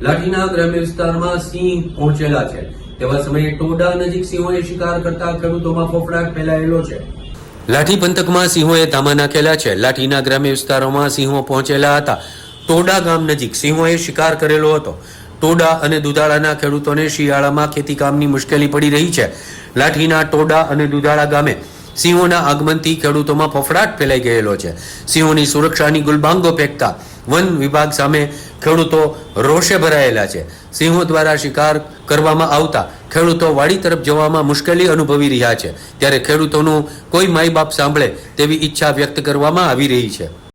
લાઠીના ગ્રામ્ય વિસ્તારમાં સિંહ પહોંચેલા છે. તેવા સમયે ટોડા નજીક સિંહોએ શિકાર કરતા ખેડૂતોમાં ફફડાટ ફેલાયેલો છે. લાઠી પંથકમાં સિંહોએ ધામા નાખેલા છે. લાઠીના ગ્રામ્ય વિસ્તારોમાં સિંહો પહોંચેલા હતા. ટોડા ગામ નજીક સિંહોએ શિકાર કરેલો હતો. ટોડા અને દુધાળાના ખેડૂતોને શિયાળામાં ખેતીકામની મુશ્કેલી પડી રહી છે. લાઠીના ટોડા અને દુધાળા ગામે સિંહોના આગમનથી ખેડૂતોમાં ફફડાટ ફેલાઈ ગયેલો છે. સિંહોની સુરક્ષાની ગુલબાંગો ફેંકતા વન વિભાગ સામે ખેડૂતો રોષે ભરાયેલા છે. સિંહો દ્વારા શિકાર કરવામાં આવતા ખેડૂતો વાડી તરફ જવામાં મુશ્કેલી અનુભવી રહ્યા છે. ત્યારે ખેડૂતોનું કોઈ માય બાપ સાંભળે તેવી ઈચ્છા વ્યક્ત કરવામાં આવી રહી છે.